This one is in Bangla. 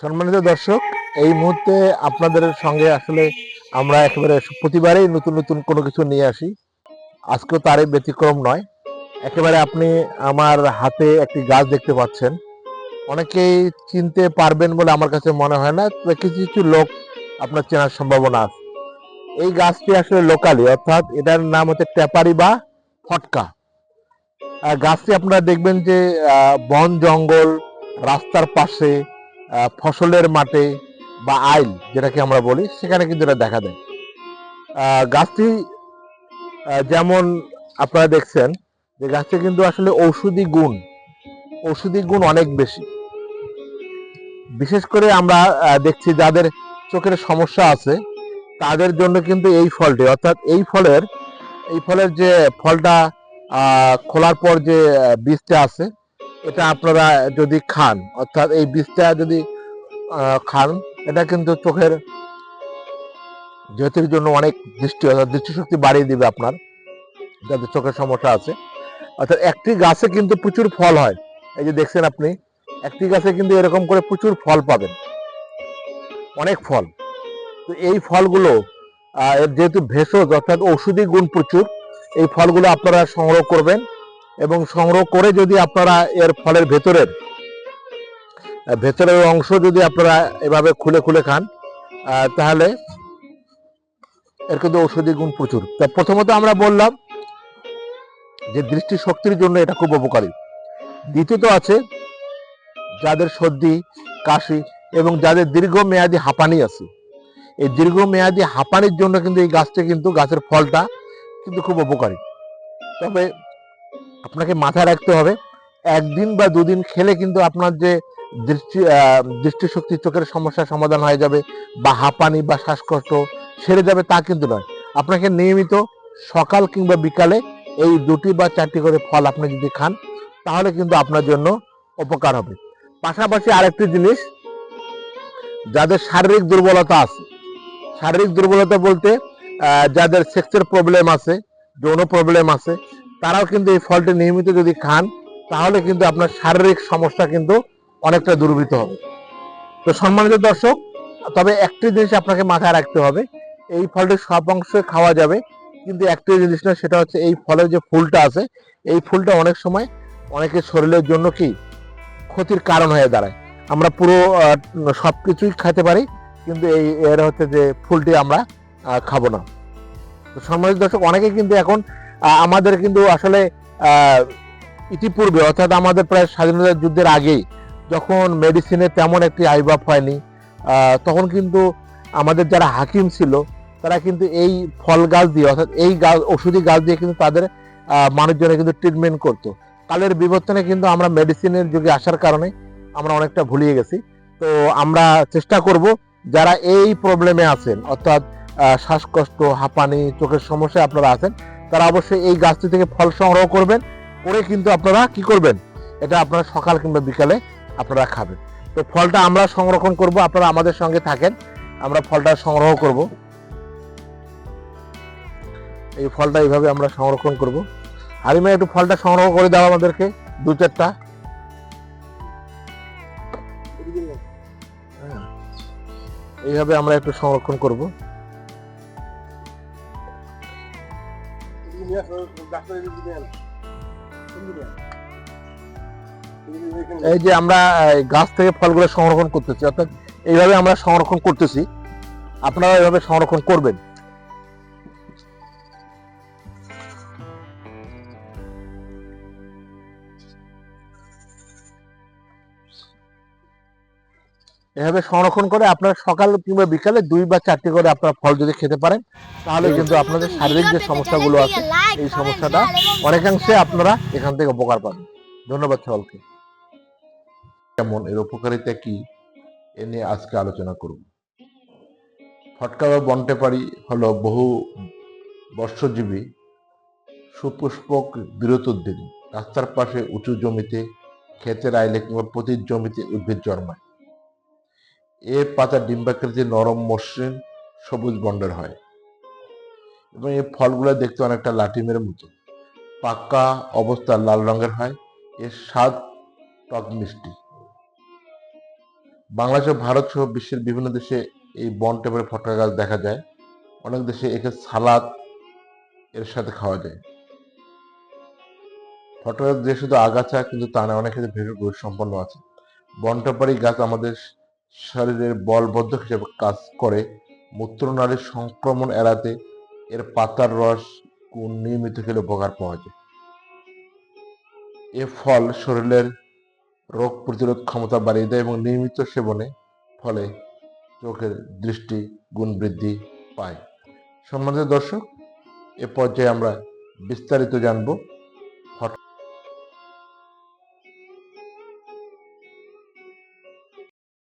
সম্মানিত দর্শক, এই মুহূর্তে আপনাদের সঙ্গে আসলে আমরা একেবারে প্রতিবারেই নতুন নতুন কোনো কিছু নিয়ে আসি। আজকেও তারই ব্যতিক্রম নয়। একেবারে আপনি আমার হাতে একটি গাছ দেখতে পাচ্ছেন। অনেকেই চিনতে পারবেন বলে আমার কাছে মনে হয় না কিছু কিছু লোক আপনার চেনার সম্ভাবনা আছে। এই গাছটি আসলে লোকালি, অর্থাৎ এটার নাম হচ্ছে ট্যাপারি বা ফটকা। গাছটি আপনারা দেখবেন যে বন জঙ্গল, রাস্তার পাশে ফসলের মাঠে বা আইল, যেটাকে আমরা বলি, সেখানে কিন্তু এটা দেখা দেয়। গাছটি যেমন আপনারা দেখছেন যে গাছটি কিন্তু আসলে ঔষধি গুণ ঔষধি গুণ অনেক বেশি। বিশেষ করে আমরা দেখছি যাদের চোখের সমস্যা আছে, তাদের জন্য কিন্তু এই ফলটি, অর্থাৎ এই ফলের এই ফলের যে ফলটা খোলার পর যে বীজটা আছে এটা আপনারা যদি খান, অর্থাৎ এই বীজটা যদি খান, এটা কিন্তু চোখের জ্যোতির জন্য অনেক দৃষ্টি, অর্থাৎ দৃষ্টিশক্তি বাড়িয়ে দিবে আপনার যাদের চোখের সমস্যা আছে। অর্থাৎ একটি গাছে কিন্তু প্রচুর ফল হয়। এই যে দেখছেন আপনি, একটি গাছে কিন্তু এরকম করে প্রচুর ফল পাবেন। অনেক ফল। তো এই ফলগুলো এর যেহেতু ভেষজ, অর্থাৎ ঔষধি গুণ প্রচুর, এই ফলগুলো আপনারা সংগ্রহ করবেন। এবং সংগ্রহ করে যদি আপনারা এর ফলের ভেতরের ভেতরের অংশ যদি আপনারা এভাবে খুলে খুলে খান তাহলে এর কিন্তু ঔষধি গুণ প্রচুর। তা প্রথমত আমরা বললাম যে দৃষ্টিশক্তির জন্য এটা খুব উপকারী। দ্বিতীয়ত আছে যাদের সর্দি, কাশি এবং যাদের দীর্ঘমেয়াদী হাঁপানি আছে। এই দীর্ঘমেয়াদী হাঁপানির জন্য কিন্তু এই গাছটা কিন্তু গাছের ফলটা কিন্তু খুব উপকারী। তবে আপনাকে মাথায় রাখতে হবে, একদিন বা দুদিন খেলে কিন্তু আপনার যে দৃষ্টি দৃষ্টিশক্তি চোখের সমস্যার সমাধান হয়ে যাবে, বা হাঁপানি বা শ্বাসকষ্ট সেরে যাবে তা কিন্তু নয়। আপনাকে নিয়মিত সকাল কিংবা বিকালে এই দুটি বা চারটি করে ফল আপনি যদি খান, তাহলে কিন্তু আপনার জন্য উপকার হবে। পাশাপাশি আরেকটি জিনিস, যাদের শারীরিক দুর্বলতা আছে, শারীরিক দুর্বলতা বলতে যাদের সেক্সের প্রবলেম আছে, যৌন প্রবলেম আছে তারাও কিন্তু এই ফলটি নিয়মিত যদি খান, তাহলে কিন্তু আপনার শারীরিক সমস্যা কিন্তু অনেকটা দূরীভূত হবে। তো সম্মানিত দর্শক, তবে একটি জিনিস আপনাকে মাথায় রাখতে হবে, এই ফলটি সব অংশে খাওয়া যাবে, কিন্তু একটি জিনিস না সেটা হচ্ছে এই ফলের যে ফুলটা আছে, এই ফুলটা অনেক সময় অনেকের শরীরের জন্য কি ক্ষতির কারণ হয়ে দাঁড়ায়। আমরা পুরো সব কিছুই খেতে পারি, কিন্তু এই এর হচ্ছে যে ফুলটি আমরা খাব না। তো সম্মানিত দর্শক, অনেকে কিন্তু এখন আমাদের কিন্তু আসলে ইতিপূর্বে, অর্থাৎ আমাদের প্রায় স্বাধীনতা যুদ্ধের আগেই যখন মেডিসিনে তেমন একটি আবির্ভাব হয়নি তখন কিন্তু আমাদের যারা হাকিম ছিল, তারা কিন্তু এই ফল গাছ দিয়ে, অর্থাৎ এই গাছ, ওষুধি গাছ দিয়ে কিন্তু তাদের মানুষজনে কিন্তু ট্রিটমেন্ট করতো। কালের বিবর্তনে কিন্তু আমরা মেডিসিনের যুগে আসার কারণে আমরা অনেকটা ভুলিয়ে গেছি। তো আমরা চেষ্টা করব, যারা এই প্রবলেমে আছেন, অর্থাৎ শ্বাসকষ্ট, হাঁপানি, চোখের সমস্যায় আপনারা আছেন তারা অবশ্যই এই গাছটি থেকে ফল সংগ্রহ করবেন। করে কিন্তু আপনারা কি করবেন? এটা আপনারা সকাল কিংবা বিকালে আপনারা খাবেন। তো ফলটা আমরা সংরক্ষণ করব, আপনারা আমাদের সঙ্গে থাকেন। আমরা ফলটা সংগ্রহ করব। এই ফলটা এইভাবে আমরা সংরক্ষণ করব। হারিমা একটু ফলটা সংগ্রহ করে দাও আমাদেরকে, দু চারটা। হ্যাঁ। এইভাবে আমরা একটু সংরক্ষণ করব। এই যে আমরা গাছ থেকে ফলগুলো সংরক্ষণ করতেছি, অর্থাৎ এইভাবে আমরা সংরক্ষণ করতেছি। আপনারা এইভাবে সংরক্ষণ করবেন। এভাবে সংরক্ষণ করে আপনারা সকাল কিংবা বিকালে দুই বা চারটি করে আপনারা ফল যদি খেতে পারেন, তাহলে কিন্তু আপনাদের শারীরিক যে সমস্যাগুলো আছে, এই সমস্যাটা অনেকাংশে আপনারা এখান থেকে উপকার পাবেন। ধন্যবাদ সকলকে। যেমন এর উপকারিতা কি? এ নিয়ে আজকে আলোচনা করব। ফটকা বা বন্টেপাড়ি হলো বহু বর্ষজীবী সুপুষ্পক বিরতোদ্যোগী রাস্তার পাশে উঁচু জমিতে ক্ষেতের আইলে কিংবা পতির জমিতে উদ্ভিদ জন্মায়। এর পাতা ডিম্বাকৃতি নরম মসৃণ, সবুজ বন্ডের হয়। এবং এই ফলগুলো দেখতে অনেকটা লাটিমের মতো। পাকা অবস্থা লাল রঙের হয়। এর স্বাদ টক মিষ্টি। বাংলাদেশ ভারত সহ বিশ্বের বিভিন্ন দেশে এই বন টেপের ফটকা গাছ দেখা যায়। অনেক দেশে একে সালাদ এর সাথে খাওয়া যায়। ফটকা গাছ যে শুধু আগাছা, কিন্তু তা না অনেক ক্ষেত্রে গুণ সম্পন্ন আছে। বনটেপারি গাছ আমাদের শরীরের বলবদ্ধ হিসেবে কাজ করে, মূত্রনালীর সংক্রমণ এড়াতে এর পাতার রস কোন নিয়মিত খেলে উপকার পাওয়া যায়। এ ফল শরীরের রোগ প্রতিরোধ ক্ষমতা বাড়িয়ে দেয় এবং নিয়মিত সেবনে ফলে চোখের দৃষ্টি গুণ বৃদ্ধি পায়। সম্মানিত দর্শক, এ পর্যায়ে আমরা বিস্তারিত জানব